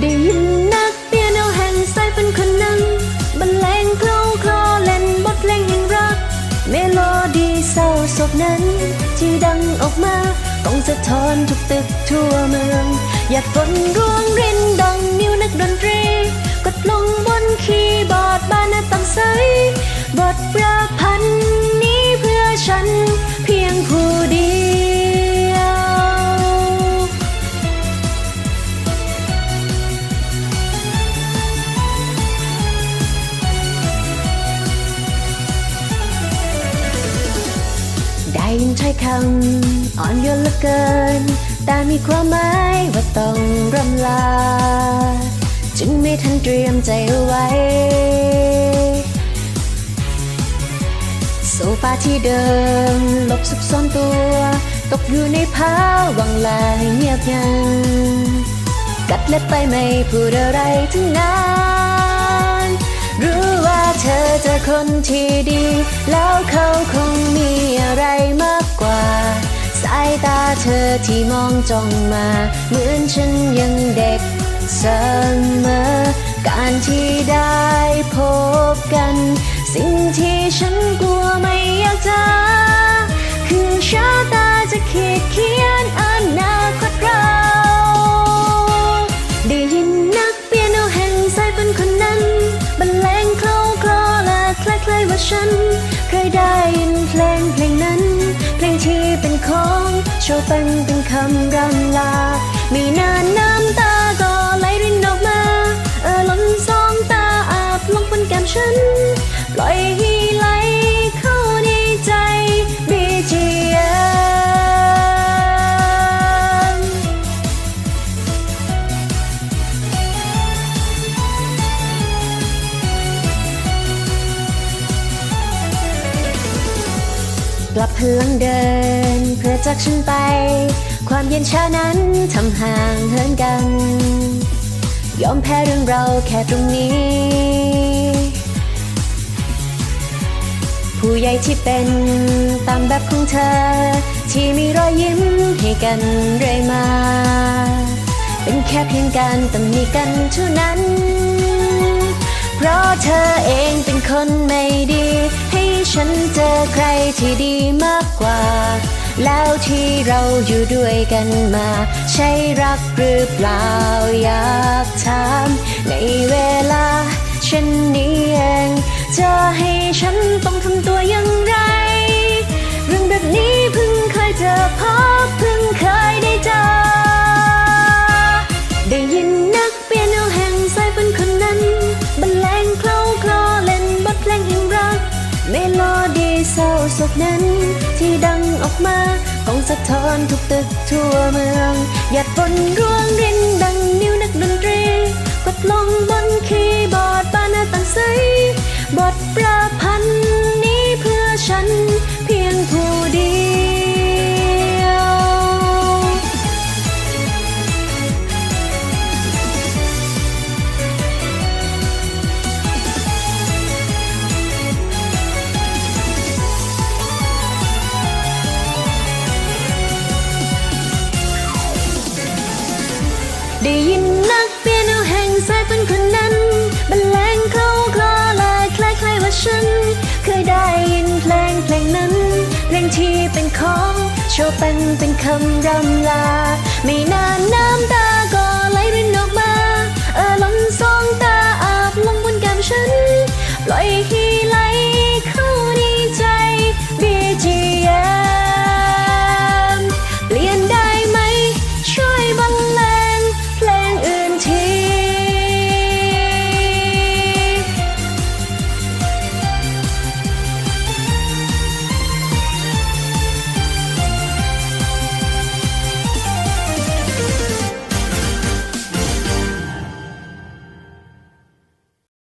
ได้ยินนักเปียโนแห่งสายเป็นคนนั้นบรรเลงเคล้าคลอเล่นบทเพลงแห่งรัก เมโลดี้เศร้าศกนั้น ที่ดังออกมาต้องสะท้อนทุกตึกทั่วเมือง หยาดฝนร่วงรินดังนิ้วนักดนตรี กดลงบนคีย์บอร์ดบ้านหน้าต่างใสบทประพันธ์ ได้คำอ่อนโยนเหลือเกิน แต่มีความหมายว่าต้องรำลา จึงไม่ทันเตรียมใจเอาไว้ โซฟาที่เดิมหลบซุกซ่อนตัว ตกอยู่ในภาวังลายเงียบงันกัดเล็บไปไม่พูดอะไรทั้งนั้น ธอเจอคนที่ดี แล้วเขาคงมีอะไรมากกว่า สายตาเธอที่มองจ้องมา เหมือนฉันยังเด็กเสมอ การที่ได้พบกัน สิ่งที่ฉันกลัวไม่อยากเจอ ว่าฉัน เคยได้ยินเพลงเพลงนั้น เพลงที่เป็นของโชเปนเป็นคำรำลามีนานน้ำตาก็ไหลรินออกมา เออล้นสองตาอาบลงบนแก้มฉัน ปล่อย กลับพลังเดิน เพื่อจากฉันไป ความเย็นชานั้นทำห่างเหินกัน ยอมแพ้เรื่องเราแค่ตรงนี้ ผู้ใหญ่ที่เป็นตามแบบของเธอ ที่มีรอยยิ้มให้กันเรื่อยมา เป็นแค่เพียงการตำหนิกันเท่านั้น เพราะเธอเองเป็นคนไม่ดี ฉันเจอใครที่ดีมากกว่า แล้วที่เราอยู่ด้วยกันมา ใช่รักหรือเปล่าอยากถามในเวลาเช่นนี้เองจะให้ฉันต้องทำตัว เศร้าโศกนั้น ที่ดังออกมาต้องสะท้อนทุกตึกทั่วเมือง หยาดฝนร่วงรินดังนิ้วนักดนตรี และฉัน เคยได้ยินเพลงเพลงนั้น เพลงที่เป็นของโชเป็นเป็นคำรำลา ไม่นานน้ำตา